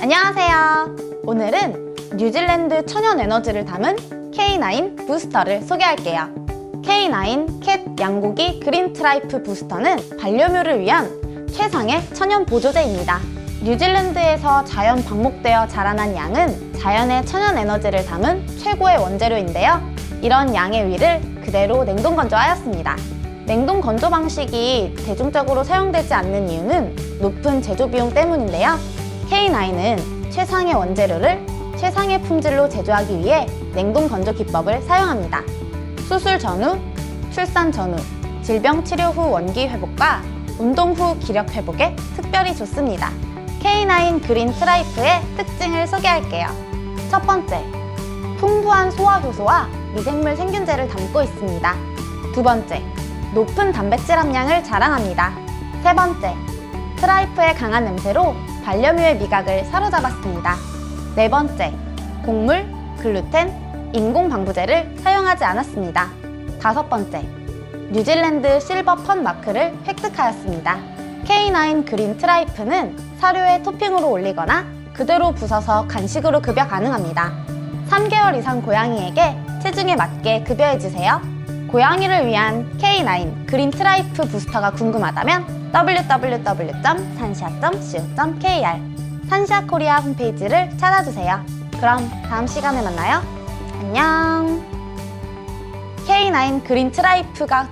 안녕하세요. 오늘은 뉴질랜드 천연 에너지를 담은 K9 부스터를 소개할게요. K9 캣 양고기 그린 트라이프 부스터는 반려묘를 위한 최상의 천연 보조제입니다. 뉴질랜드에서 자연 방목되어 자라난 양은 자연의 천연 에너지를 담은 최고의 원재료인데요. 이런 양의 위를 그대로 냉동 건조하였습니다. 냉동 건조 방식이 대중적으로 사용되지 않는 이유는 높은 제조 비용 때문인데요. K9은 최상의 원재료를 최상의 품질로 제조하기 위해 냉동 건조 기법을 사용합니다. 수술 전후, 출산 전후, 질병 치료 후 원기 회복과 운동 후 기력 회복에 특별히 좋습니다. K9 그린 트라이프의 특징을 소개할게요. 첫 번째, 풍부한 소화 효소와 미생물 생균제를 담고 있습니다. 두 번째, 높은 단백질 함량을 자랑합니다. 세 번째, 트라이프의 강한 냄새로 반려묘의 미각을 사로잡았습니다. 네 번째, 곡물, 글루텐, 인공 방부제를 사용하지 않았습니다. 다섯 번째, 뉴질랜드 실버 펀 마크를 획득하였습니다. K9 그린 트라이프는 사료에 토핑으로 올리거나 그대로 부숴서 간식으로 급여 가능합니다. 3개월 이상 고양이에게 체중에 맞게 급여해주세요. 고양이를 위한 K9 그린 트라이프 부스터가 궁금하다면 www.산시아.co.kr 산시아 코리아 홈페이지를 찾아주세요. 그럼 다음 시간에 만나요. 안녕. K9 그린 트라이프가